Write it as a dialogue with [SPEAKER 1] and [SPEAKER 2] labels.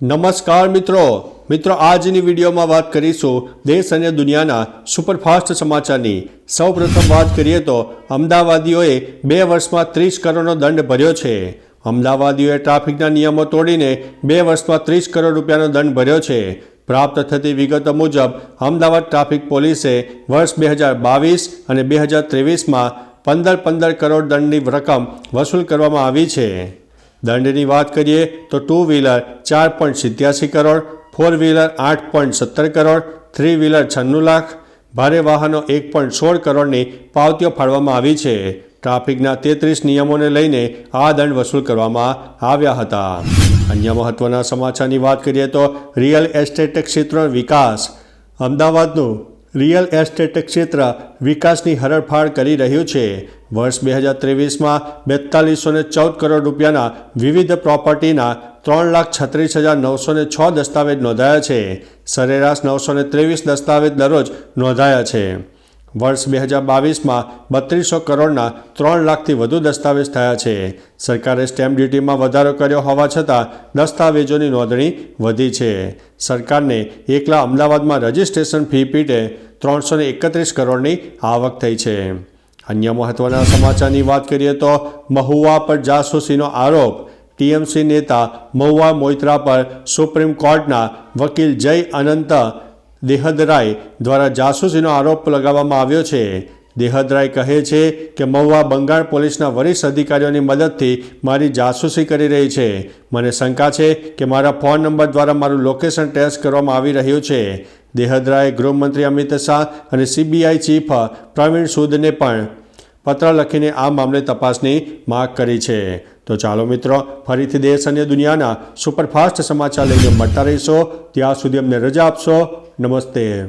[SPEAKER 1] નમસ્કાર મિત્રો. મિત્રો, આજની વિડીયોમાં વાત કરીશું દેશ અને દુનિયાના સુપરફાસ્ટ સમાચારની. સૌપ્રથમ વાત કરીએ તો, અમદાવાદીઓએ બે વર્ષમાં ત્રીસ કરોડનો દંડ ભર્યો છે. અમદાવાદીઓએ ટ્રાફિકના નિયમો તોડીને બે વર્ષમાં ત્રીસ કરોડ રૂપિયાનો દંડ ભર્યો છે. પ્રાપ્ત થતી વિગતો મુજબ, અમદાવાદ ટ્રાફિક પોલીસે વર્ષ બે હજાર બાવીસ અને બે હજાર ત્રેવીસમાં પંદર પંદર કરોડ દંડની રકમ વસૂલ કરવામાં આવી છે. દંડની વાત કરીએ તો ટુ વ્હીલર ચાર પોઈન્ટ સિત્યાસી કરોડ, ફોર વ્હીલર આઠ પોઈન્ટ સત્તર કરોડ, થ્રી વ્હીલર છન્નું લાખ. ભારે વાહનો એક પોઈન્ટ સોળ કરોડની પાવતીઓ ફાળવામાં આવી છે. ટ્રાફિકના તેત્રીસ નિયમોને લઈને આ દંડ વસૂલ કરવામાં આવ્યા હતા. અન્ય મહત્વના સમાચારની વાત કરીએ તો રિયલ એસ્ટેટ ક્ષેત્રનો વિકાસ. અમદાવાદનું રિયલ એસ્ટેટ ક્ષેત્ર વિકાસની હરણફાળ કરી રહ્યું છે. વર્ષ બે હજાર ત્રેવીસમાં બેતાલીસો ને ચૌદ કરોડ રૂપિયાના વિવિધ પ્રોપર્ટીના ત્રણ લાખ છત્રીસ હજાર નવસો ને છ દસ્તાવેજ નોંધાયા છે. સરેરાશ નવસો ને ત્રેવીસ દસ્તાવેજ દરરોજ નોંધાયા છે. વર્ષ બે હજાર બાવીસમાં બત્રીસો કરોડના ત્રણ લાખથી વધુ દસ્તાવેજ થયા છે. સરકારે સ્ટેમ્પ ડ્યુટીમાં વધારો કર્યો હોવા છતાં દસ્તાવેજોની નોંધણી વધી છે. સરકારને એકલા અમદાવાદમાં રજિસ્ટ્રેશન ફી પીટે ત્રણસો એકત્રીસ કરોડની આવક થઈ છે. અન્ય મહત્વના સમાચારની વાત કરીએ તો મહુવા પર જાસૂસીનો આરોપ. ટીએમસી નેતા મહુવા મોઇત્રા પર સુપ્રીમ કોર્ટના વકીલ જય અનંત દેહદરાય દ્વારા જાસૂસીનો આરોપ લગાવવામાં આવ્યો છે. દેહદરાય કહે છે કે મહુવા બંગાળ પોલીસના વરિષ્ઠ અધિકારીઓની મદદથી મારી જાસૂસી કરી રહી છે. મને શંકા છે કે મારા ફોન નંબર દ્વારા મારું લોકેશન ટેસ્ટ કરવામાં આવી રહ્યું છે. દેહદરાએ ગૃહમંત્રી અમિત શાહ અને સીબીઆઈ ચીફ પ્રવીણ સૂદને પણ પત્ર લખીને આ મામલે તપાસની માગ કરી છે. તો ચાલો મિત્રો, ફરીથી દેશ અને દુનિયાના સુપરફાસ્ટ સમાચાર લઈને મળતા રહીશો. ત્યાં સુધી અમને રજા આપશો. નમસ્તે.